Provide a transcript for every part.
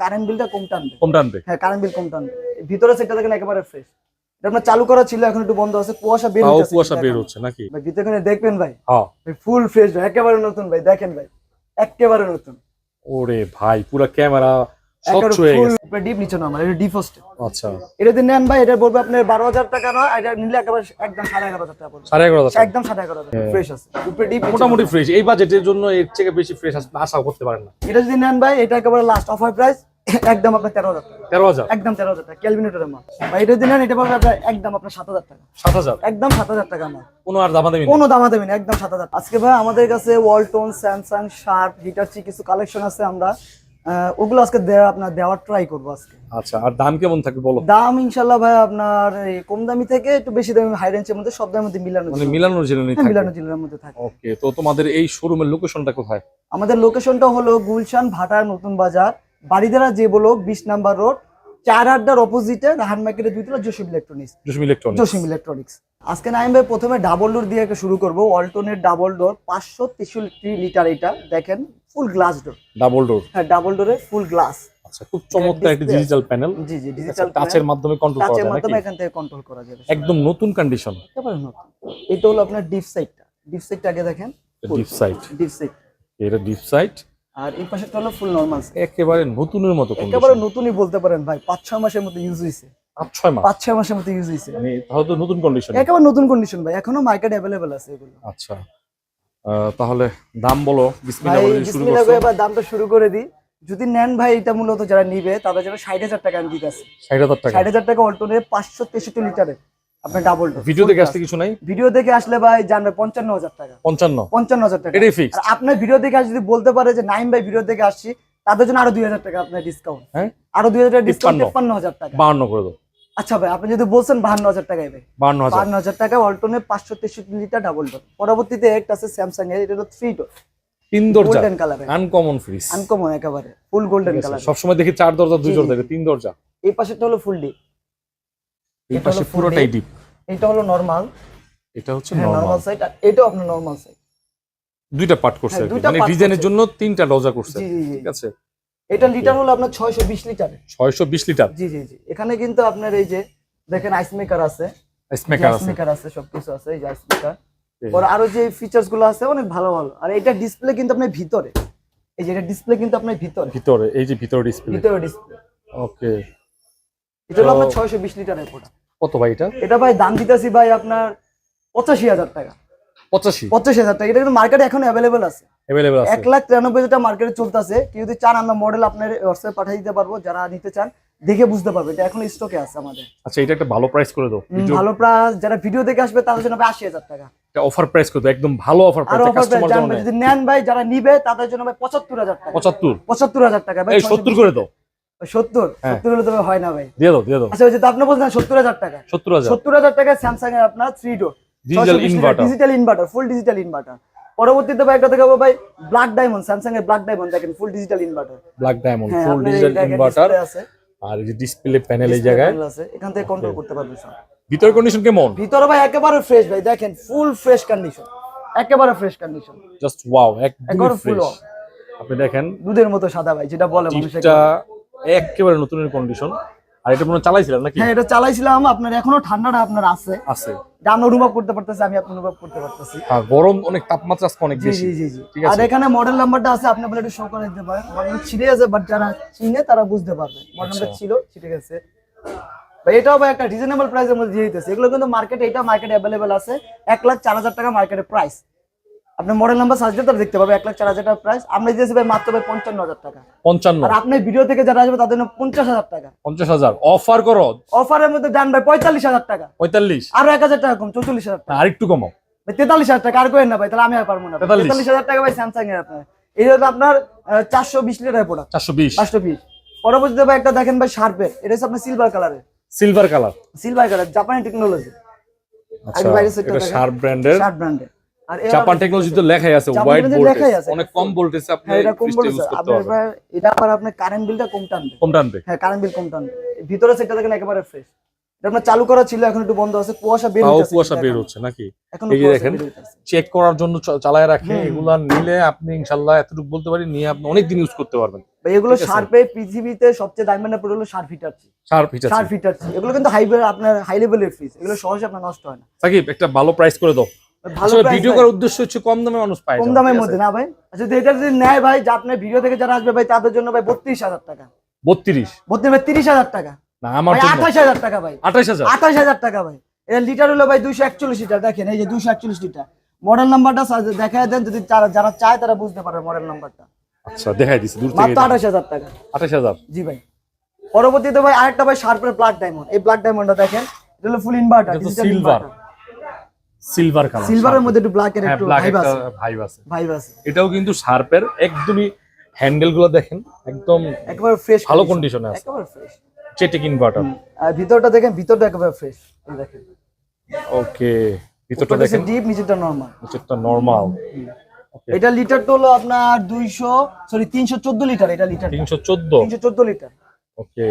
Current বিলটা কম টানবে। কম টানবে? হ্যাঁ কারেন্ট বিল কম টানবে। ভিতরে সেটটা দেখেন একেবারে ফ্রেশ এটা আপনার চালু করা ছিল এখন একটু বন্ধ আছে কুয়াশা বের তাও হচ্ছে কুয়াশা বের হচ্ছে নাকি? ভাই ভিতরে দেখবেন ভাই? হ্যাঁ। ফুল ফ্রেশ একেবারে নতুন ভাই দেখেন ভাই একেবারে নতুন। ওরে ভাই পুরো ক্যামেরা স্বচ্ছ হয়ে গেছে। ডিপ নিচে না এটা ডিফোস্ট আচ্ছা। এটা যদি নেন ভাই এটা বলবে আপনার বারো হাজার টাকা নয় এটা নিলে একেবারে একদম টাকা পড়বে। একদম ফ্রেশ আছে উপরে ডিপ মোটামুটি ফ্রেশ এই বাজেটের জন্য এর থেকে বেশি ফ্রেশ আশা করতে পারেন না। এটা যদি নেন ভাই এটা একেবারে লাস্ট অফার প্রাইস একদম আপনার তেরো হাজার টাকা। তেরো হাজার? একদম তেরো হাজার টাকা। ক্যালভিনেটরের মাল ভাই এটা এটা পড়বে আপনার একদম আপনার সাত হাজার টাকা। সাত হাজার? একদম সাত হাজার টাকা মাল কোনো আর দামা দেবেন কোনো দামা দেবেন একদম সাত হাজার। আজকে ভাই আমাদের কাছে ওয়ালটন স্যামসাং শার্প হিটাচি কিছু কালেকশন আছে আমরা। ওগুলো আজকে দেওয়া আপনার দেওয়ার ট্রাই করব আজকে। আচ্ছা আর দাম কেমন থাকবে বলো? দাম ইনশাল্লাহ ভাই আপনার কম দামি থেকে একটু বেশি দামি হাই রেঞ্জের মধ্যে সব দামের মধ্যে মিলানো মানে। মিলানোর জন্য হ্যাঁ, মিলানো জিল্লার মধ্যে থাকে। ওকে তো তোমাদের এই শোরুমের লোকেশনটা কোথায়? আমাদের লোকেশনটা হলো গুলশান ভাটার নতুন বাজার। বাড়িদারা যে বলো বিশ নাম্বার রোড চার আড্ডার অপোজিটে রাহান মার্কেটের দুইতলা Jasim electronics Jasim electronics Jasim electronics আজকে নাইম ভাই প্রথমে ডাবল ডোর দিয়ে শুরু করব। ওয়ালটনের ডাবল ডোর পাঁচশো তেষট্টি লিটার এটা। দেখেন full glass door double door হ্যাঁ ডাবল ডোরে ফুল গ্লাস আচ্ছা খুব চমৎকার একটা ডিজিটাল প্যানেল জি জি ডিজিটাল টাচের মাধ্যমে কন্ট্রোল করা টাচের মাধ্যমে এখান থেকে কন্ট্রোল করা যাবে। একদম নতুন কন্ডিশন একেবারে নতুন। এটা হলো আপনার ডিপ সাইডটা ডিপ সাইডটা আগে দেখেন। ডিপ সাইড ডিপ সাইড এটা ডিপ সাইড আর এই পাশেরটা হলো ফুল নর্মাল একেবারে নতুনের মতো একেবারে নতুনই বলতে পারেন ভাই পাঁচ ছয় মাসের মতো ইউজ হয়েছে পাঁচ ছয় মাস? পাঁচ ছয় মাসের মতো ইউজ হয়েছে মানে তাহলে তো নতুন কন্ডিশন একেবারে নতুন কন্ডিশন ভাই এখনও মার্কেট অ্যাভেলেবেল আছে এগুলো। আচ্ছা। তাহলে দাম বলো বিসমিল্লাহ বলে শুরু বিসমিল্লাহ এবার দামটা শুরু করে দিই। যদি নেন ভাই এটা মূলত যারা নিবে তাদের জন্য ষাট হাজার টাকা আমি দিতেছি। ষাট হাজার টাকা? ষাট হাজার টাকা অল্টনে পাঁচশো তেষট্টি লিটারের। আপনার ডাবল ভিডিও দেখে আসতে কিছু নাই? ভিডিও দেখে আসলে ভাই জানবে পঞ্চান্ন হাজার টাকা। পঞ্চান্ন। পঞ্চান্ন হাজার টাকা। এটাই ফিক্স আর আপনার ভিডিও দেখে আসে যদি বলতে পারে যে নাইম ভাই ভিডিও দেখে আসছি তাদের জন্য আরও দুই হাজার টাকা আপনার ডিসকাউন্ট হ্যাঁ? আরও দুই হাজার টাকা ডিসকাউন্ট তিপ্পান্ন। হাজার টাকা। বাহান্ন করে দাও। আচ্ছা ভাই আপনি যদি বলছেন বাহান্ন হাজার টাকা এবে বাহান্ন হাজার বাহান্ন হাজার টাকা অল্টনে পাঁচশো তেষট্টি লিটার ডাবল ডোর পরবর্তীতে একটা আছে স্যামসাং এর এটা হলো থ্রি ডোর তিন দরজা। গোল্ডেন কালারের আনকমন ফ্রিজ আনকমন একেবারে। ফুল গোল্ডেন কালার সবসময় দেখি চার দরজা দুই দরজা তিন দরজা। এই পাশেরটা হলো ফুল ডি এই পাশে পুরোটাই ডিপ এটা হলো নর্মাল এটা হচ্ছে হ্যাঁ নরমাল সাইড আর এটাও আপনার নর্মাল সাইড দুইটা পার্ট করছে হ্যাঁ, মানে ডিজাইনের জন্য তিনটা দরজা করছে। ঠিক আছে? এটা লিটার হলো আপনার ছয়শো বিশ লিটার ছয়শো বিশ লিটার জি জি জি। এখানে কিন্তু আপনার এই যে দেখেন আইস মেকার আছে। আইস আছে। মেকার আছে সবকিছু আছে এই যে আইস মেকার ওর আরও যে ফিচার্সগুলো আছে অনেক ভালো ভালো। আর এটা ডিসপ্লে কিন্তু আপনার ভিতরে। এই যে এটা ডিসপ্লে কিন্তু আপনার ভিতরে। ভিতরে এই যে ভিতরে ডিসপ্লে ভিতরে ডিসপ্লে ওকে এটা হলো আপনার ছয়শো বিশ লিটারের প্রোডাক্ট কত ভাই এটা? এটা ভাই দাম দিতেছি ভাই আপনার পঁচাশি হাজার টাকা। পঁচাশি? পঁচাশি হাজার টাকা। এটা কিন্তু মার্কেটে এখন অ্যাভেলেবেল আছে। অ্যাভেলেবেল আছে। এক লাখ তিরানব্বই যেটা মার্কেটে চলতেছে কেউ যদি চান আমরা মডেল আপনার হোয়াটসঅ্যাপে পাঠিয়ে দিতে পারব যারা নিতে চান দেখে বুঝতে পারবে এটা এখন স্টকে আছে আমাদের। আচ্ছা এটা একটা ভালো প্রাইস করে দাও। ভালো প্রাইস যারা ভিডিও দেখে আসবে তাদের জন্য আশি হাজার টাকা। এটা অফার প্রাইস করে দাও একদম ভালো অফার প্রাইস কাস্টমার জন্য। যদি নেন ভাই যারা নিবে তাদের জন্য ভাই পঁচাত্তর হাজার টাকা। পঁচাত্তর? পঁচাত্তর হাজার টাকা। ভাই এই সত্তর করে দাও। সত্তর? হ্যাঁ। সত্তর হলে তবে হয় না ভাই। দিয়ে দাও দিয়ে দাও। আচ্ছা ওই যে তো আপনি বলছেন সত্তর হাজার টাকা। সত্তর হাজার। সত্তর হাজার টাকা স্যামসাং এর আপনার three door digital inverter full digital inverter পরবর্তীতে ভাই একটা দেখাবো ভাই ব্ল্যাক ডায়মন্ড স্যামসাং এর ব্ল্যাক ডায়মন্ড দেখেন full digital inverter black diamond full digital inverter আছে। আর এই যে ডিসপ্লে প্যানেল এই জায়গায়। আছে এখান থেকে কন্ট্রোল করতে পারবে সব। ভিতর কন্ডিশন কেমন? ভিতরে ভাই একেবারে ফ্রেশ ভাই দেখেন ফুল ফ্রেশ কন্ডিশন একেবারে ফ্রেশ কন্ডিশন জাস্ট ওয়াও একদমই ফুল ফ্রেশ আপনি দেখেন দুধের মতো সাদা ভাই যেটা বলে মানুষ একেবারে নতুনের কন্ডিশন আর এটা মনে চালাইছিলেন নাকি? হ্যাঁ এটা চালাইছিলাম। আপনার এখনও ঠান্ডাটা আপনার আছে। আছে। আমরা অনুভব করতে পারতেছি আমি আপনি অনুভব করতে পারতেছি। হ্যাঁ গরম অনেক তাপমাত্রা আজকে অনেক বেশি। জি জি জি। ঠিক আছে। আর এখানে মডেল নাম্বারটা আছে আপনি বলে একটু শো করে দিতে পারেন। মডেল ছিঁড়ে আছে বাট যারা চিনে তারা বুঝতে পারবে। মডেল নাম্বার আচ্ছা। ছিল ছিটে গেছে। ভাই এটাও ভাই একটা রিজনেবল প্রাইসের মধ্যে দিয়ে দিতেছে। এগুলো কিন্তু মার্কেটে এটা মার্কেটে অ্যাভেলেবেল আছে। এক লাখ চার হাজার টাকা মার্কেটে প্রাইস আপনি মডেল নাম্বার সার্চ দিলে তারা দেখতে পাবে এক লাখ চার হাজার টাকা প্রাইস আমরা দিয়েছি ভাই মাত্র ভাই পঞ্চান্ন হাজার টাকা। পঞ্চান্ন। আর আপনি ভিডিও থেকে যারা আসবে তাদের জন্য পঞ্চাশ হাজার টাকা। পঞ্চাশ হাজার। অফার করো। অফারের মধ্যে ডান ভাই পঁয়তাল্লিশ হাজার টাকা। পঁয়তাল্লিশ। আরও এক হাজার টাকা কম চৌচল্লিশ হাজার টাকা। আর একটু কমাও। ভাই তেতাল্লিশ হাজার টাকা আর করেন না ভাই তাহলে আমি আর পারব না। 43 তেতাল্লিশ হাজার টাকা ভাই স্যামসাং এর আপনার। এই হলো আপনার চারশো বিশ লিটার প্রোডাক্ট চারশো বিশ। পাঁচশো পিস পরবর্তীতে ভাই একটা দেখেন ভাই শার্পের এটা হচ্ছে আপনার সিলভার কালারের সিলভার কালার সিলভার কালার জাপানি টেকনোলজি আচ্ছা শার্প ব্র্যান্ডের শার্প ব্র্যান্ডের জাপান টেকনোলজি তো লেখাই আছে হোয়াইট ভোল্টেজ অনেক কম ভোল্টেজে আপনি হ্যাঁ এটা কম আপনার এটা আবার আপনার কারেন্ট বিলটা কম টানবে। কম টানবে। হ্যাঁ কারেন্ট বিল কম টানবে। ভিতরে সেটা দেখেন একেবারে ফ্রেশ এটা আপনার চালু করা ছিল এখন একটু বন্ধ আছে। কুয়াশা বের হইতাছে কুয়াশা বের হচ্ছে নাকি? এই যে দেখেন। চেক করার জন্য চালায় রাখে এগুলা নিলে আপনি ইনশাল্লাহ এতটুকু বলতে পারি নিয়ে আপনি অনেক দিন ইউজ করতে পারবেন। ভাই এগুলো শার্পে পৃথিবীতে সবচেয়ে ডায়মন্ডের প্রোডাক্ট হলো শার্প হিটার শার্প হিটার এগুলো কিন্তু হাই আপনার হাই লেভেলের ফ্রিজ এগুলো সহজে আপনার নষ্ট হয় না। সাকিব একটা ভালো প্রাইস করে দাও। ভালো ভিডিও করার উদ্দেশ্য হচ্ছে কম দামে মানুষ পায় কম দামের মধ্যে না ভাই? আচ্ছা যদি এটা যদি নেয় ভাই যে আপনার ভিডিও থেকে যারা আসবে ভাই তাদের জন্য ভাই বত্রিশ হাজার টাকা। বত্রিশ? বত্রিশ ভাই তিরিশ হাজার টাকা। না আমার আঠাশ হাজার টাকা ভাই। আঠাশ হাজার? আঠাশ হাজার টাকা ভাই। এটা লিটার হলো ভাই একচল্লিশ লিটার দেখেন এই যে একচল্লিশ লিটার মডেল নাম্বারটা দেখা দেন যদি যারা যারা চায় তারা বুঝতে পারে মডেল নাম্বারটা আচ্ছা দেখাই দিছি দূর থেকে মাত্র আঠাশ হাজার টাকা। জি ভাই। পরবর্তীতে ভাই আরেকটা ভাই শার্পের ব্ল্যাক ডায়মন্ড এই ব্ল্যাক ডায়মন্ডটা দেখেন এটা হলো ফুল ইনভার্টার। সিলভার কালার সিলভারের মধ্যে একটু ব্ল্যাক এর হ্যাঁ একটু ভাইব আছে। ভাইব আছে। ভাইব আছে। এটাও কিন্তু শার্পের একদমই হ্যান্ডেলগুলো দেখেন একদম একেবারে ফ্রেশ ভালো কন্ডিশনে আছে। একেবারে ফ্রেশ চেটিক ইনভার্টার আর ভিতরটা দেখেন ভিতরটা একেবারে ফ্রেশ দেখেন। ওকে ভিতরটা দেখেন। ডিপ নিচেরটা নরমাল নিচেরটা নরমাল এটা লিটারটা হলো আপনার দুইশো সরি তিনশো চোদ্দ লিটার এটা লিটার তিনশো চোদ্দ? তিনশো চোদ্দ লিটার ওকে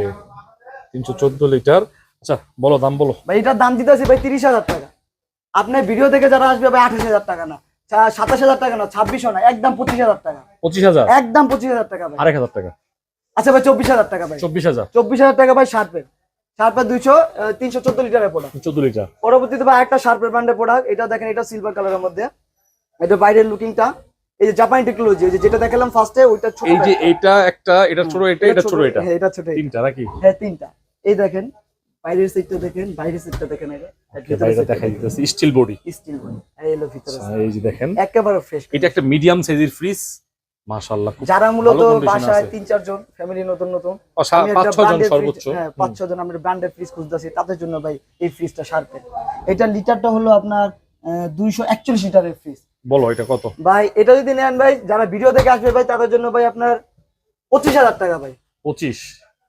তিনশো চোদ্দ লিটার আচ্ছা বলো দাম বলো। ভাই এটার দাম দিতে আছে ভাই তিরিশ হাজার টাকা। আপনার ভিডিও থেকে যারা আসবে ভাই আঠাশ হাজার টাকা না সাতাশ হাজার টাকা না ছাব্বিশও না একদম পঁচিশ হাজার টাকা। পঁচিশ হাজার? একদম পঁচিশ হাজার টাকা ভাই। আরেক হাজার টাকা। আচ্ছা ভাই চব্বিশ হাজার টাকা ভাই। চব্বিশ হাজার? চব্বিশ হাজার টাকা ভাই শার্পের শার্পের দুইশো তিনশো চোদ্দ লিটারের প্রোডাক্ট চোদ্দ লিটার। পরবর্তীতে ভাই একটা শার্পের ব্র্যান্ডের প্রোডাক্ট এটা দেখেন এটা সিলভার কালারের মধ্যে। এটা বাইরের লুকিংটা এই যে জাপানি টেকনোলজি যে যেটা দেখালাম ফার্স্টে ওইটা ছোট এই যে এইটা একটা এটা ছোট এটা এটা ছোট এটা। হ্যাঁ, এটা ছোট তিনটা নাকি? হ্যাঁ তিনটা। এই দেখেন বাইরের সিটটা দেখেন বাইরের সিটটা দেখেন এটা। বাইরে দেখাই দিতেছে। স্টিল বডি স্টিল এই হলো ভিতরে এই যে দেখেন। একেবারে ফ্রেশ এটা একটা মিডিয়াম সাইজের ফ্রিজ মাশাআল্লাহ খুব যারা মূলত বাসায়। তিন চারজন ফ্যামিলি নতুন নতুন পাঁচ ছজন সর্বোচ্চ। হ্যাঁ পাঁচ ছজন আমরা ব্র্যান্ডের ফ্রিজ খুঁজতেছি। তাদের জন্য ভাই এই ফ্রিজটা শার্পের এটা লিটারটা হলো আপনার দুইশো একচল্লিশ লিটারের ফ্রিজ বলো এটা কত? ভাই এটা যদি নেন ভাই যারা ভিডিও দেখে আসবে ভাই তাদের জন্য ভাই আপনার পঁচিশ হাজার টাকা ভাই। পঁচিশ।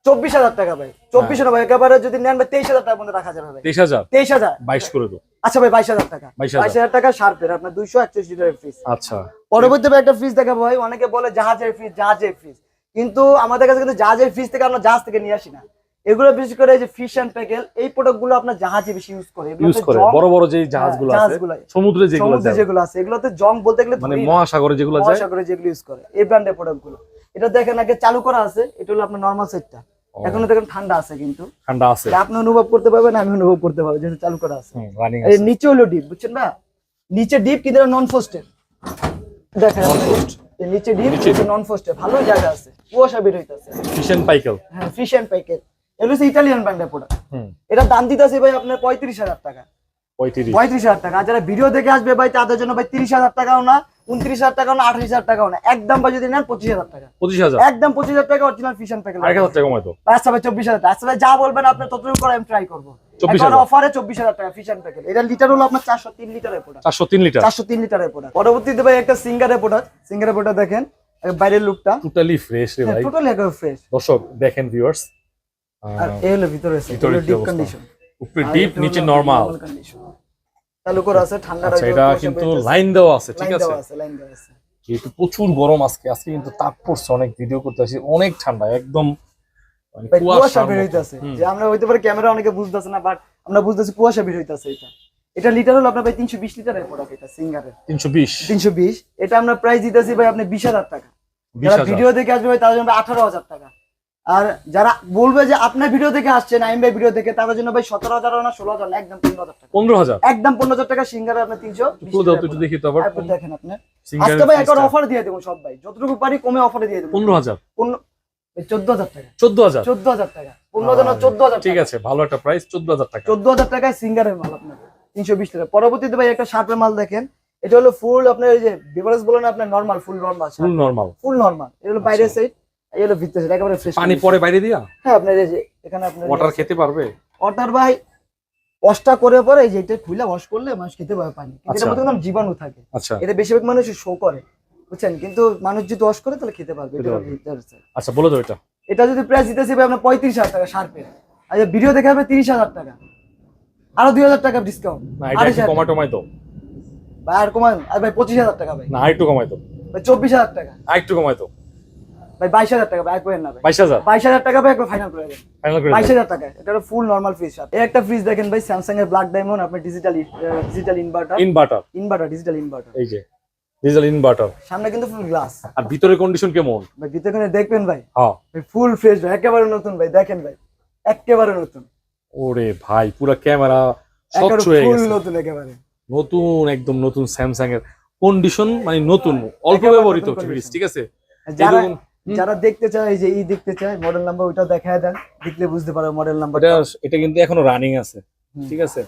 চব্বিশ হাজার টাকা ভাই। চব্বিশ হাজার ভাই একেবারে যদি নেন ভাই তেইশ হাজার টাকার মধ্যে রাখা যাবে ভাই। তেইশ হাজার? তেইশ হাজার। বাইশ করে দো আচ্ছা ভাই বাইশ হাজার টাকা। 22,000 বাইশ হাজার টাকা শার্পের আপনার দুইশো একচল্লিশ লিটারের ফ্রিজ আচ্ছা। পরবর্তী একটা ফ্রিজ দেখাবো ভাই অনেকে বলে জাহাজের ফ্রিজ জাহাজের ফ্রিজ কিন্তু আমাদের কাছে কিন্তু জাহাজের ফ্রিজ থেকে আমরা জাহাজ থেকে নিয়ে আসি না। এগুলো বিশেষ করে যে ফিশ অ্যান্ড প্যাকেল এই প্রোডাক্টগুলো আপনার জাহাজে বেশি ইউজ করে। ইউজ করে। বড় বড় যে জাহাজগুলো হ্যাঁ, আছে সমুদ্রে যেগুলো সমুদ্রে যেগুলো আছে এগুলোতে জং বলতে গেলে মানে মহাসাগরে যেগুলো মহাসাগরে যেগুলো ইউজ করে। এই ব্র্যান্ডের প্রোডাক্টগুলো। এটা দেখেন আগে চালু করা আছে এটা হলো আপনার নর্মাল সেটটা এখনও দেখেন ঠান্ডা আছে কিন্তু। ঠান্ডা আছে। আপনি অনুভব করতে পারবেন আমি অনুভব করতে পারব যেহেতু চালু করা আছে। এর নিচে হলো ডিপ বুঝছেন না? নিচে ডিপ কিন্তু নন ফোস্টের দেখেন নিচে ডিপ নিচে নন ফোস্টের ভালো জায়গা আছে কুয়াশা বের হইতাছে। ফিশন পাইকেল হ্যাঁ ফিশ অ্যান্ড প্যাকেট এগুলো হচ্ছে ইটালিয়ান ব্র্যান্ডের প্রোডাক্ট এটা দাম দিতেছে ভাই আপনার পঁয়ত্রিশ হাজার টাকা। পঁয়ত্রিশ। হাজার টাকা। যারা ভিডিও দেখে আসবে ভাই তাদের জন্য ভাই তিরিশ হাজার টাকাও না উনত্রিশ হাজার টাকাও না আঠাশ হাজার টাকাও না। একদম ভাই যদি নেন পঁচিশ হাজার টাকা। পঁচিশ হাজার। একদম পঁচিশ হাজার টাকা অরিজিনাল ফিশ অ্যান্ড প্যাকেট হাজার টাকা আচ্ছা ভাই চব্বিশ হাজার টাকা। আচ্ছা ভাই যা বলবেন আপনি ততটুকু করে আমি ট্রাই করব। অফারে চব্বিশ হাজার টাকা ফিশ অ্যান্ড প্যাকেট এটা লিটার হলো আপনার চারশো তিন লিটারের প্রোডাক্ট চারশো তিন লিটার চারশো তিন লিটারের প্রোডাক্ট পরবর্তীতে ভাই একটা সিঙ্গারের প্রোডাক্ট সিঙ্গারের প্রোডাক্ট দেখেন বাইরের লুকটা টোটালি ফ্রেশ রে ভাই। টোটালি একবার ফ্রেশ দর্শক দেখেন ভিউয়ার্স আর এই হলো ভিতরে ভিতরে ডিপ কন্ডিশন উপরে ডিপ নিচে নরমাল চালু করা আছে ঠান্ডা আচ্ছা এটা কিন্তু লাইন দেওয়া আছে ঠিক আছে? লাইন দেওয়া আছে। যেহেতু প্রচুর গরম আজকে আজকে কিন্তু তাপ পড়ছে অনেক ভিডিও করতে আসি অনেক ঠান্ডা একদম মানে কুয়াশা বের হইতাছে। যে আমরা হইতে পারে ক্যামেরা অনেকে বুঝতেছে না বাট আমরা বুঝতেছি কুয়াশা বের হইতাছে এটা। এটা লিটার হলো আপনার ভাই তিনশো বিশ লিটারের প্রোডাক্ট এটা সিঙ্গারের। তিনশো বিশ। তিনশো বিশ। এটা আমরা প্রাইস দিতেছি ভাই আপনি বিশ হাজার টাকা। যারা ভিডিও দেখে আসবে ভাই তাদের জন্য আঠারো হাজার টাকা। আর যারা বলবে যে আপনার ভিডিও থেকে আসছেন আইম ভাই ভিডিও থেকে তাদের জন্য ভাই সতেরো হাজার না ষোলো হাজার একদম পনেরো হাজার টাকা। পনেরো হাজার? একদম পনেরো হাজার টাকা সিঙ্গারে আপনার তিনশো দেখি তো আবার। দেখেন আপনি। আজকে ভাই একবার অফার দিয়ে দেবো সব ভাই। যতটুকু পারি কমে অফারে দিয়ে দেবো। পনেরো হাজার? চোদ্দ হাজার টাকা। চোদ্দ হাজার? চোদ্দ হাজার টাকা। পনেরো হাজার চোদ্দ হাজার ঠিক আছে ভালো একটা প্রাইস চোদ্দ হাজার টাকা। চোদ্দ হাজার টাকায় সিঙ্গারের মাল আপনার তিনশো বিশ টাকা। পরবর্তীতে ভাই একটা শার্পের মাল দেখেন। এটা হলো ফুল আপনার এই যে বিভারেজ বলেন আপনার normal full normal full normal full normal এটা হলো বাইরের সাইড এই ভিতরে একেবারে ফ্রেশ পানি পরে বাইরে দিয়া? হ্যাঁ আপনার এই যে এখানে আপনার ওয়াটার খেতে পারবে? ওয়াটার ভাই ওয়াশটা করে পরে এই যে এটা খুলে ওয়াশ করলে মানুষ খেতে পারে পানি। কিন্তু আচ্ছা। এটার মধ্যে কোনো জীবাণু থাকে। আচ্ছা। এটা বেশিরভাগ মানুষ শো করে বুঝছেন? কিন্তু মানুষ যদি ওয়াশ করে তাহলে খেতে পারবে। এটা। আচ্ছা বলে দাও এটা। এটা যদি প্রাইস দিতেছি ভাই আপনার পঁয়ত্রিশ হাজার টাকা শার্পের আর ভিডিও দেখে হবে তিরিশ হাজার টাকা। আরও দুই হাজার টাকা ডিসকাউন্ট কমাই টমাই দাও। ভাই আর কমান আর ভাই পঁচিশ হাজার টাকা ভাই। না একটু কমাই দাও। ভাই চব্বিশ হাজার টাকা। আর একটু কমাই দাও। ভাই বাইশ হাজার টাকা না ভাই। বাইশ হাজার? বাইশ হাজার টাকা ভাই একবার ফাইনাল করে দেন। বাইশ হাজার টাকা এটা ফুল নর্মাল ফ্রিজ এই একটা ফ্রিজ দেখেন ভাই স্যামসাং এর black diamond digital digital inverter inverter inverter digital inverter এই যে ডিজেল ইনভার্টার সামনে কিন্তু ফুল গ্লাস আর ভিতরে কন্ডিশন কেমন? ভাই ভিতরে দেখবেন ভাই। হ্যাঁ। ফুল ফ্রেশ ভাই একেবারে নতুন ভাই দেখেন ভাই। একেবারে নতুন। ওরে ভাই পুরো ক্যামেরা স্বচ্ছ হয়ে গেছে। নতুন একেবারে। নতুন একদম নতুন স্যামসাং এর। কন্ডিশন মানে নতুন অল্প ব্যবহৃত ফ্রিজ ঠিক আছে? যারা দেখতে চায় যে ই দেখতে চায় মডেল নাম্বার ওটা দেখায় দেন দেখলে বুঝতে পারো মডেল নাম্বার এটা এটা কিন্তু এখনও রানিং আছে ঠিক আছে?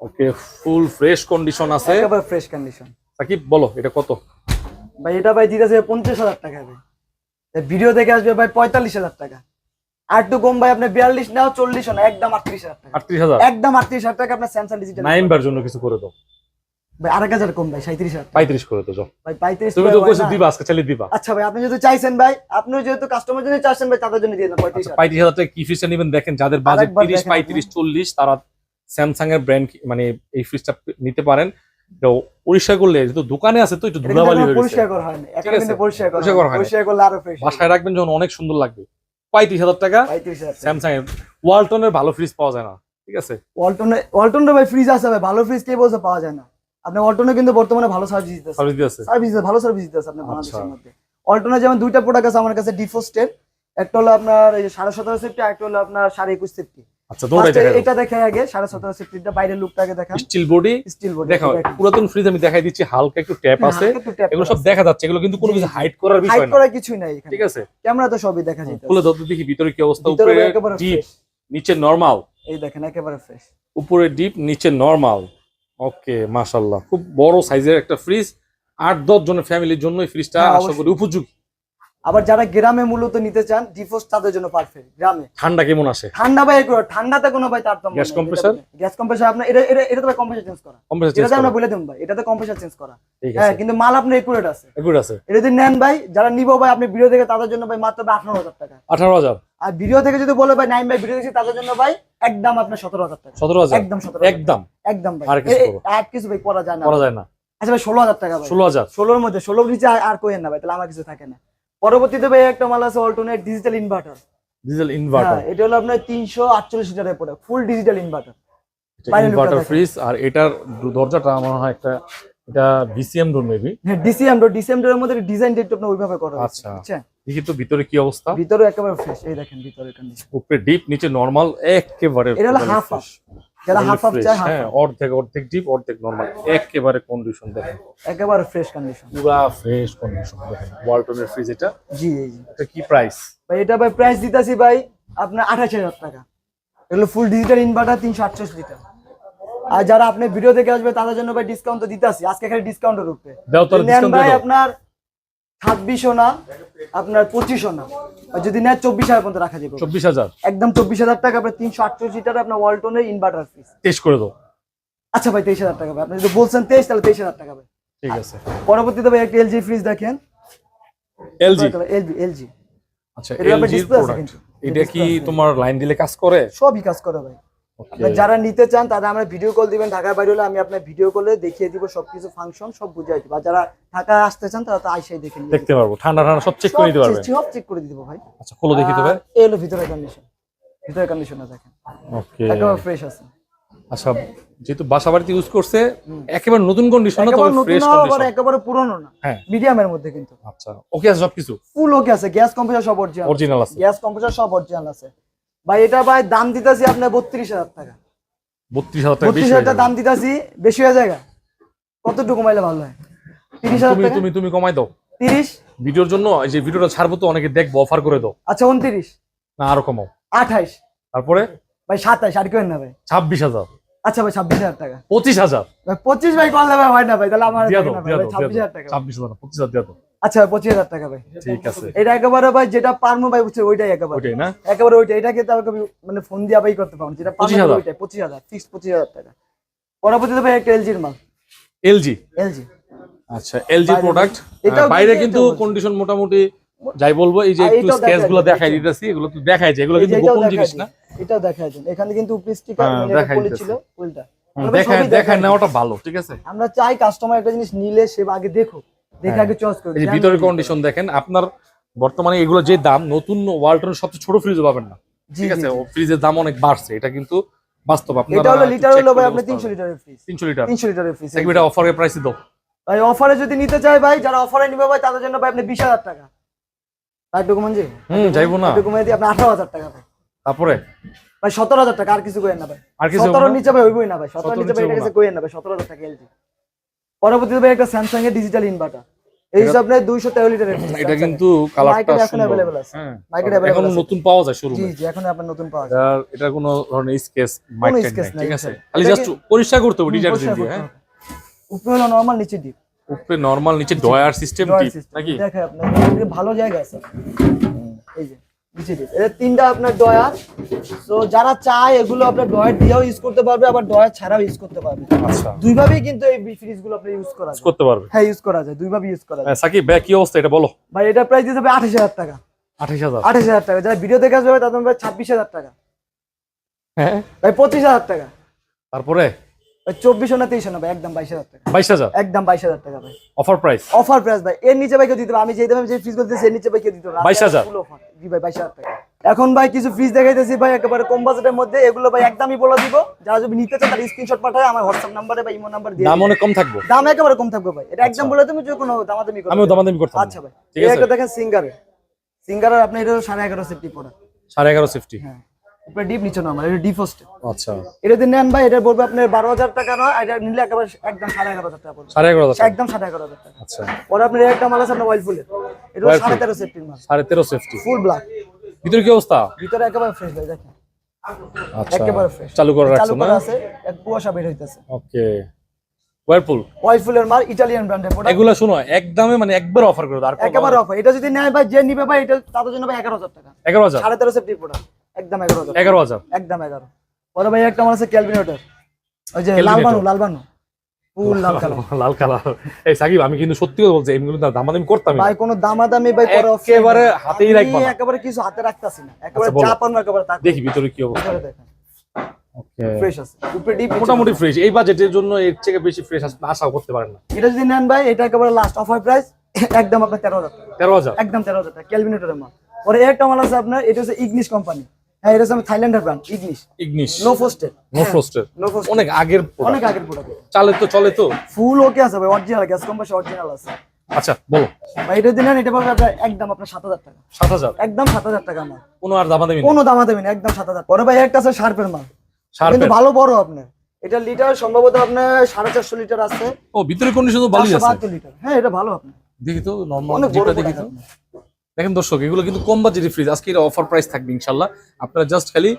ওকে ফুল ফ্রেশ কন্ডিশন আছে। একেবারে ফ্রেশ কন্ডিশন সাকিব বলো এটা কত? ভাই এটা ভাই দিতেছে পঞ্চাশ হাজার টাকা ভাই। ভিডিও দেখে আসবে ভাই পঁয়তাল্লিশ হাজার টাকা। আর একটু কম ভাই আপনি বিয়াল্লিশ নাও চল্লিশ না একদম আটত্রিশ হাজার টাকা। আটত্রিশ হাজার? একদম আটত্রিশ হাজার টাকা আপনার স্যামসাং ডিজিটাল নাইন বার জন্য কিছু করে দাও। ভাই আরেক হাজার কম ভাই সাঁত্রিশ হাজার পঁয়ত্রিশ করে দাও ভাই পঁয়ত্রিশ তুমি তো টাকা কইছো দিবা আজকে চালিয়ে দিবা। আচ্ছা ভাই আপনি যেহেতু চাইছেন ভাই আপনি যেহেতু কাস্টমার জন্য চাইছেন ভাই তাদের জন্য দিয়ে দেন পঁয়ত্রিশ পঁয়ত্রিশ হাজার টাকা কি ফ্রিজটা নেবেন দেখেন যাদের বাজেট তিরিশ পঁয়ত্রিশ চল্লিশ তারা স্যামসাং এর ব্র্যান্ড মানে এই ফ্রিজটা নিতে পারেন। পরিষ্কার করলে যেহেতু দোকানে আছে তো একটু ধুলাবালি হয়ে পরিষ্কার করা পরিষ্কার করা। পরিষ্কার করলে আরও ফ্রেশ বাসায় রাখবেন যখন অনেক সুন্দর লাগবে। পঁয়ত্রিশ হাজার টাকা। স্যামসাং এর। ওয়ালটনের ভালো ফ্রিজ পাওয়া যায় না। ঠিক আছে? ওয়ালটনে ওয়ালটনের ভাই ফ্রিজ আছে ভাই ভালো ফ্রিজ কে বলছে পাওয়া যায় না। আপনি অল্টনে কিন্তু বর্তমানে ভালো সার্ভিস দিতেছে সার্ভিস দিয়ে আছে সার্ভিস ভালো সার্ভিস দিতেছে আপনার আচ্ছা। বাংলাদেশের মধ্যে। অল্টনে যেমন দুইটা প্রোডাক্ট আছে আমার কাছে ডিফোস্টের একটা হলো আপনার এই যে সাড়ে সতেরো সেফটি একটা হলো আপনার সাড়ে একুশ সেফটি আচ্ছা দৌড়াই দেখা এটা দেখে আগে সাড়ে সতেরো সেফটিটা বাইরের লুকটাকে দেখান। স্টিল বডি স্টিল বডি দেখা পুরাতন ফ্রিজ আমি দেখাই দিচ্ছি হালকা একটু ট্যাপ আছে। এগুলো সব দেখা যাচ্ছে এগুলো কিন্তু কোনো কিছু হাইড করার বিষয় হাইড করার কিছুই নাই এখানে। ঠিক আছে। ক্যামেরা তো সবই দেখা যায় খুলে ধরতে দেখি ভিতরে কি অবস্থা? উপরে ডিপ নিচে নরমাল এই দেখেন একেবারে ফ্রেশ উপরে ডিপ নিচে নরমাল ওকে মাশাল্লাহ খুব বড় সাইজের একটা ফ্রিজ আট দশ জনের ফ্যামিলির জন্য এই ফ্রিজটা আশা। করি উপযোগী। আবার যারা গ্রামে মূলত নিতে চান ডিফোস তাদের জন্য পারফেক্ট গ্রামে। ঠান্ডা কেমন আসে ঠান্ডা ভাই ঠান্ডাতে কোনো ভাই তারতম্য Gas compressor? গ্যাস কম্প্রেসার আপনার এটা এটা এটা তো ভাই কম্প্রেসার চেঞ্জ করা। কম্প্রেসার এটাতে আমরা বলে দেব ভাই এটাতে কম্প্রেসার চেঞ্জ করা। হ্যাঁ কিন্তু মাল আপনার একুরেট আছে। গুড আছে। এটা যদি নেন ভাই যারা নিবো ভাই আপনি ভিডিও দেখে তাদের জন্য ভাই মাত্র আঠারো হাজার টাকা। আঠারো হাজার? আর ভিডিও থেকে যদি বলে ভাই নাইন ভাই ভিডিও দেখছি তাদের জন্য ভাই একদম আপনার সতেরো হাজার টাকা। সতেরো হাজার? একদম সতেরো একদম? একদম ভাই। আর কিছু এ- আর কিছু ভাই করা যায় না। করা যায় না। আচ্ছা ভাই ষোলো হাজার টাকা ভাই। ষোলো হাজার? ষোলোর মধ্যে ষোলোর নিচে আর- আর কোয়েন না ভাই তাহলে আমার কিছু থাকে না। পরবর্তীতে ভাই একটা মাল আছে alternate digital inverter digital inverter এটা হলো আপনার তিনশো আটচল্লিশ লিটারের পরে full digital inverter inverter fridge আর এটার দরজাটা আমার হয় একটা এটা B C M door maybe হ্যাঁ D C M door D C M door মধ্যে ডিজাইন ডেট আপনার ওইভাবে করা আচ্ছা। দেখি তো ভিতরে কি অবস্থা। ভিতরে একেবারে ফ্রেশ এই দেখেন ভিতরে কন্ডিশন উপরে ডিপ নিচে নরমাল একেবারে এটা হলো fresh। যারা হাফ হাফ চায় হ্যাঁ অর্ধেক অর্ধেক ডিপ অর্ধেক নরমাল একেবারে কন্ডিশন দেখেন। একেবারে ফ্রেশ কন্ডিশন পুরা ফ্রেশ কন্ডিশন দেখেন ওয়ালটনের ফ্রিজ এটা। জি জি এটা কি প্রাইস ভাই এটা ভাই প্রাইস দিতেছি ভাই আপনার আঠাশ হাজার টাকা। এগুলো ফুল ডিজিটাল ইনভার্টার তিনশো আটচল্লিশ লিটার আর যারা আপনি ভিডিও দেখে আসবে তাদের জন্য ভাই ডিসকাউন্ট তো দিতেছি। আজকে খালি ডিসকাউন্টের উপরে দাও তাহলে ডিসকাউন্ট ভাই আপনার ছাব্বিশশো না আপনার পঁচিশশো না। আর যদি নেয় চব্বিশ হাজার পর্যন্ত রাখা যাবে। চব্বিশ হাজার? একদম চব্বিশ হাজার টাকা আপনার তিনশো আটচল্লিশ লিটার আপনার ওয়ালটনের ইনভার্টার ফিস টেস্ট করে দাও। আচ্ছা ভাই তেইশ হাজার টাকা ভাই। আপনি যদি বলছেন তেইশ তাহলে তেইশ হাজার টাকা ভাই। ঠিক আছে। পরবর্তীতে ভাই একটা এলজি ফ্রিজ দেখেন। এলজি? LG LG. আচ্ছা কিন্তু। এটা কি তোমার লাইন দিলে কাজ করে? সবই কাজ করে ভাই। যারা নিতে চান তারা আমরা ভিডিও কল দিবেন ঢাকার বাইরে হলে আমি আপনার ভিডিও কলে দেখিয়ে দিব সবকিছু ফাংশন সব বুঝাই দিব। আর যারা ঢাকায় আসতে চান তারা তো আইসাই দেখে দেখতে পারব। ঠান্ডা ঠান্ডা সব চেক করে নিতে পারবে। সব চেক করে দিব ভাই। আচ্ছা খোলো দেখি তো ভাই আর এই হলো ভিতরে কন্ডিশন ভিতরে কন্ডিশন দেখেন। ওকে একেবারে ফ্রেশ আছে। আচ্ছা যেহেতু বাসা বাড়িতে ইউজ করছে একেবারে নতুন কন্ডিশন না তবে ফ্রেশ কন্ডিশন একেবারে পুরনো না। হ্যাঁ। মিডিয়ামের মধ্যে কিন্তু। আচ্ছা ওকে আছে সবকিছু? ফুল ওকে আছে। গ্যাস কম্প্রেসার সব অরিজিনাল অরিজিনাল আছে। গ্যাস কম্প্রেসার সব অরিজিনাল আছে। ভাই এটা ভাই দাম দিতেছি আপনার বত্রিশ হাজার টাকা। বত্রিশ হাজার টাকা বত্রিশ হাজার দাম দিতেছি বেশি হয়ে যায় কতটুকু কমাইলে ভালো হয়? তিরিশ হাজার তুমি তুমি তুমি কমাই দাও। তিরিশ? ভিডিওর জন্য এই যে ভিডিওটা ছাড়বো তো অনেকে দেখব অফার করে দাও। আচ্ছা উনত্রিশ। না আরও কমাও। আঠাইশ। তারপরে? ভাই সাতাইশ আর কেউ না ভাই। ছাব্বিশ হাজার। আচ্ছা ভাই ছাব্বিশ হাজার টাকা। পঁচিশ হাজার। পঁচিশ ভাই করলে ভাই হয় না ভাই তাহলে আমার ছাব্বিশ হাজার টাকা। ছাব্বিশ হাজার পঁচিশ হাজার আচ্ছা পঁচিশ হাজার টাকা ভাই। ঠিক আছে। এটা একেবারে ভাই যেটা পারমো ভাই বুঝছে ওইটাই একেবারে। ওইটাই না? একেবারে ওইটা এটাকে তো আমাকে মানে ফোন দিয়ে আবাই করতে পারব যেটা পঁচিশ পারমো হাজার? ওইটাই পঁচিশ হাজার ফিক্স পঁচিশ হাজার টাকা। পরবর্তীতে ভাই একটা এলজির মাল। এলজি এলজি আচ্ছা এলজি প্রোডাক্ট বাইরে কিন্তু। কন্ডিশন মোটামুটি যাই বলব এই যে একটু স্কেচগুলো দেখাই। দিতেছি এগুলো তো দেখায় যায় এগুলো কিন্তু গোপন জিনিস না? এটাও দেখায় দিন। এখানে কিন্তু স্টিকার হ্যাঁ, মানে দেখাই। ছিল উল্টা। হুম, আমরা দেখায় দেখাই নেওয়াটা ভালো ঠিক আছে? আমরা চাই কাস্টমার একটা জিনিস নিলে সে আগে দেখো দেখে হ্যাঁ। আগে চয়েস করো এই যে যে ভিতরে আমি- কন্ডিশন দেখেন আপনার বর্তমানে এগুলো যে দাম নতুন ওয়ালটনের সবচেয়ে ছোট ফ্রিজও পাবেন না। ঠিক আছে। ফ্রিজের দাম অনেক বাড়ছে এটা কিন্তু বাস্তব। আপনারা এটা হলো লিটার হলো ভাই আপনি বুঝতে তিনশো পারবেন। লিটারের ফ্রিজ 300 লিটার তিনশো লিটারের ফ্রিজ এটা প্রাইসে দাও ভাই অফারে যদি নিতে চাই ভাই যারা অফারে নিবে ভাই তাদের জন্য ভাই আপনি বিশ হাজার টাকা। তার ডকুমেন্ট জি। হুম যাইবো না। ডকুমেন্ট দিয়ে আপনি আঠারো হাজার টাকা ভাই। তারপরে? ভাই সতেরো হাজার টাকা আর কিছু করেন না ভাই। আর কিছু সতেরোর হবে না? নিচে ভাই হইবই না ভাই। সতেরো 17 নিচে ভাই এটা কাছে না। ভাই সতেরো হাজার টাকা এলজি পরবর্তীতে ভাই একটা স্যামসাং এর ডিজিটাল ইনভার্টার এই হিসাবে দুইশো তেরো লিটারের এটা কিন্তু কালারটা এখন আছে। হ্যাঁ। মার্কেটে এখন নতুন পাওয়া যায় শোরুমে জি এখন আপনার নতুন পাওয়া যায়। এটার এটা কোনো ধরনের স্কেচ মাইক ঠিক আছে? খালি জাস্ট পরিষ্কার করতে হবে ডিজাইন দিয়ে হ্যাঁ? উপরে হলো নর্মাল নিচে ডিপ উপরে নরমাল নিচে ডয়ার সিস্টেম টিপ নাকি? দেখে আপনার ভালো জায়গা আছে। এই যে। তিনটা আপনার ডয়ার তো যারা চায় এগুলো আপনার ডয়ার দিয়েও ইউজ করতে পারবে আবার ডয়ার ছাড়াও ইউজ করতে পারবে। আচ্ছা। দুইভাবেই কিন্তু এই ফ্রিজগুলো আপনি ইউজ করা যায়। করতে পারবে। হ্যাঁ ইউজ করা যায়। দুইভাবে ইউজ করা যায়। হ্যাঁ, সাকিব কি অবস্থা? এটা বলো। ভাই এটা প্রাইস দিতে হবে আঠাশ হাজার টাকা। টাকা। যারা ভিডিও দেখে আসবে তাদের ভাই ছাব্বিশ হাজার টাকা। হ্যাঁ। ভাই পঁচিশ হাজার টাকা। তারপরে? চব্বিশশো না তেইশশো না ভাই একদম বাইশ হাজার টাকা। বাইশ হাজার? একদম বাইশ হাজার টাকা ভাই। অফার প্রাইস অফার প্রাইস ভাই। এর নিচে ভাই কেউ দিতে আমি যে দামে যে ফ্রিজ করতেছি এর নিচে ভাই কেউ দিতে পারবে 22,000 জি ভাই বাইশ হাজার টাকা। এখন ভাই কিছু ফ্রিজ দেখাইতেছি ভাই একেবারে কম বাজেটের মধ্যে। এগুলো ভাই একদমই বলে দিব। যারা যদি নিতে চান তারা স্ক্রিনশট পাঠায় আমার হোয়াটসঅ্যাপ নাম্বারে বা ইমো নাম্বার দিয়ে দাম অনেক কম থাকব। দাম একেবারে কম থাকবে ভাই। এটা একদম বলে তুমি যে কোনো দামাদামি করবে আমিও দামাদামি করতাম। আচ্ছা ভাই। ঠিক আছে? একটা দেখেন সিঙ্গারে সিঙ্গারের আপনি এটা সাড়ে এগারো সেফটি পড়া সাড়ে এগারো সেফটি হ্যাঁ। উপরে ডিপ নিচে নর্মাল এটা ডিপ হোস্ট আচ্ছা। এটা যদি নেন ভাই এটা পড়বে আপনার বারো হাজার টাকা নয় এটা নিলে একেবারে একদম টাকা পড়বে। একদম সাড়ে এগারো হাজার টাকা। আচ্ছা। পরে আপনার একটা মাল আছে আপনার ওয়াইল ফুলের এটা মাল। তেরো সেফটি ফুল ব্ল্যাক ভিতরে কি অবস্থা? ভিতরে একেবারে ফ্রেশ ভাই দেখেন। আচ্ছা। একেবারে ফ্রেশ চালু করে রাখছো না? আছে এক কুয়াশা বের হইতেছে। ওকে। ওয়ারপুল মাল ব্র্যান্ডের প্রোডাক্ট এগুলো শোনো একদমে মানে একবার অফার করে দাও আর একেবারে অফার এটা যদি নেয় ভাই যে নিবে ভাই এটা তাদের জন্য ভাই এগারো হাজার টাকা। এগারো হাজার? সাড়ে তেরো সেফটির প্রোডাক্ট একদম এগারো হাজার। এগারো হাজার। একদম এগারো। পরে ভাই একটা মাল আছে ক্যালভিনেটর। ওই যে। লাল বানু লাল বানু ফুল লাল কালার। লাল কালার। এই সাকিব আমি কিন্তু সত্যি কথা বলছি এগুলো দামাদামি করতাম ভাই কোনো দামাদামি ভাই করা option একেবারে হাতেই রাখবা না। একেবারে কিছু হাতে রাখতাছি না। একেবারে আচ্ছা, একেবারে দেখি ভিতরে কি অবস্থা। মোটামুটি ফ্রেশ এই বাজেটের জন্য এর থেকে বেশি ফ্রেশ আশা করতে পারেন না। এটা যদি নেন ভাই এটা একেবারে লাস্ট অফার প্রাইস একদম আপনার তেরো হাজার। তেরো হাজার? একদম তেরো হাজার টাকা। ক্যালভিনেটরের মাল। পরে একটা মাল আছে আপনার এটা হচ্ছে ইগনিশ কোম্পানি হ্যাঁ এটা হচ্ছে থাইল্যান্ডের brand Ignis Ignis no frosted no ফ্রস্টের no frosted অনেক আগের অনেক আগের প্রোডাক্ট চালে তো চলে তো। ফুল ওকে আছে ভাই অরিজিনাল গ্যাস কোম্পানি অরিজিনাল আছে। আচ্ছা বলো। ভাই এটা যদি এটা পাবে আপনার একদম টাকা। একদম টাকা কোনো আর দামাদামি নেই। কোনো দামা দেবেন একদম সাত হাজার। পরে ভাই একটা আছে শার্পের মাল। কিন্তু শার্পের ভালো বড় আপনার। এটা লিটার সম্ভবত আপনার সাড়ে চারশো লিটার আছে। ও ভিতরে কন্ডিশন তো আছে। লিটার হ্যাঁ এটা ভালো আপনার। দেখি তো নর্মাল দেখি তো। দেখেন দর্শক এগুলো কিন্তু কম বাজেটের ফ্রিজ আজকে এটা অফার প্রাইস থাকবে ইনশাল্লাহ আপনারা জাস্ট খালি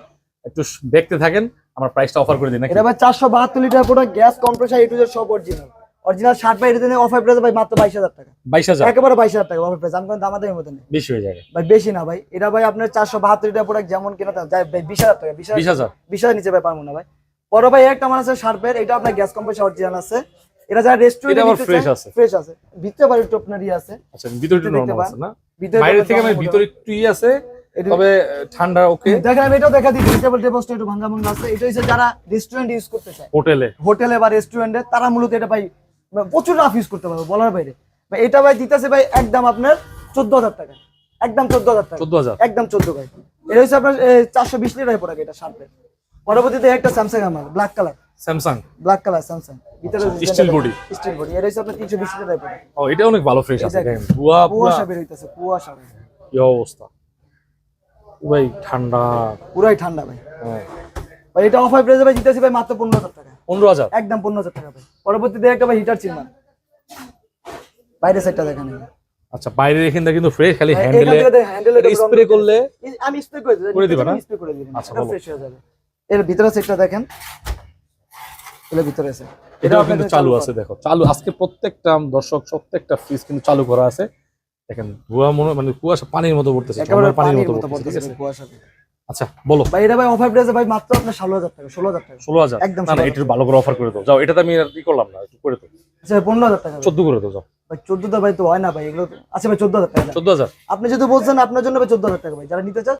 একটু দেখতে থাকেন আমরা প্রাইসটা অফার করে দিই নাকি? এটা ভাই চারশো বাহাত্তর লিটার প্রোডাক্ট গ্যাস কম্প্রেসার এটু সব অরিজিনাল অরিজিনাল শার্ট ভাই এটা অফার প্রাইস ভাই মাত্র বাইশ হাজার টাকা। বাইশ হাজার? একেবারে বাইশ হাজার টাকা অফার প্রাইস আমি কোনো দামাদামি মতো নেই। বেশি হয়ে যাবে। ভাই বেশি না ভাই। এটা ভাই আপনার চারশো বাহাত্তর লিটার প্রোডাক্ট যেমন কেনা তা- যাই ভাই বিশ হাজার টাকা বিশ বিশ হাজার? বিশ নিচে ভাই পারব না ভাই। বড় ভাই একটা আমার আছে শার্পের এটা আপনার গ্যাস কম্প্রেসার অরিজিনাল আছে। এটা যারা রেস্টুরেন্ট আছে। ফ্রেশ আছে। ভিতরে বাড়ি টপনারি আছে। আচ্ছা ভিতরে একটু নর্মাল। আছে না? বাইরে থেকে মানে ভিতরে একটু ই আছে তবে ঠান্ডা ওকে দেখেন আমি এটাও দেখা দিই টেবিল টেবলসটা একটু ভাঙ্গা ভাঙ্গা আছে। এটা হচ্ছে যারা রেস্টুরেন্ট ইউজ করতে চায়। হোটেলে হোটেলে বা রেস্টুরেন্টে তারা মূলত এটা ভাই প্রচুর রাফ ইউজ করতে পারবে বলার বাইরে। ভাই এটা ভাই দিতেছে ভাই একদম আপনার চোদ্দ হাজার টাকা। একদম চোদ্দ হাজার টাকা। চোদ্দ হাজার? একদম চোদ্দ ভাই। এটা হচ্ছে আপনার চারশো বিশ লিটার পড়ে এটা শার্পের পরবর্তীতে একটা স্যামসাং আমার black colour Samsung black colour Samsung ভিতরে body। স্টিল বডি আপনার পড়ে। ও এটা অনেক ভালো ফ্রেশ আছে এই দেখেন। দেখেন বুয়া পুরা কুয়াশা বের হইতেছে কুয়াশা ভাই। কি অবস্থা? ভাই ঠান্ডা। পুরাই ঠান্ডা ভাই। হ্যাঁ। ভাই এটা অফার প্রাইসে ভাই মাত্র পনেরো হাজার টাকা। পনেরো হাজার? একদম টাকা ভাই। পরবর্তীতে একটা ভাই হিটার চিনমান বাইরে সাইডটা দেখেন আচ্ছা বাইরে কিন্তু ফ্রেশ খালি হ্যান্ডেলে স্প্রে করলে আমি স্প্রে করে দিই করে দিবেন আচ্ছা, এটা ফ্রেশ হয়ে যাবে। এর ভিতরে সেটটা দেখেন। এর ভিতরে আছে। এটাও আপনাদের কিন্তু চালু আছে দেখো। চালু আজকে প্রত্যেকটা দর্শক প্রত্যেকটা ফ্রিজ কিন্তু চালু করা আছে। দেখেন ভুয়া মনে মানে কুয়াশা পানির মতো পড়তেছে একেবারে পানির মতো পড়তেছে কুয়াশা আচ্ছা বলো। ভাই এটা ভাই অফার প্রাইসে ভাই মাত্র আপনার ষোলো হাজার টাকা ষোলো হাজার টাকা। ষোলো হাজার? একদম না 16,000 একটু ভালো করে অফার করে দাও। যাও এটাতে আমি আর কি করলাম না একটু করে দাও। আচ্ছা পনেরো হাজার টাকা। ভাই। চোদ্দ করে দাও যাও। ভাই চোদ্দ ভাই তো হয় না ভাই এগুলো আচ্ছা ভাই চোদ্দ হাজার টাকা। চোদ্দ হাজার? আপনি যদি বলছেন আপনার জন্য ভাই চোদ্দ হাজার টাকা ভাই যারা নিতে চান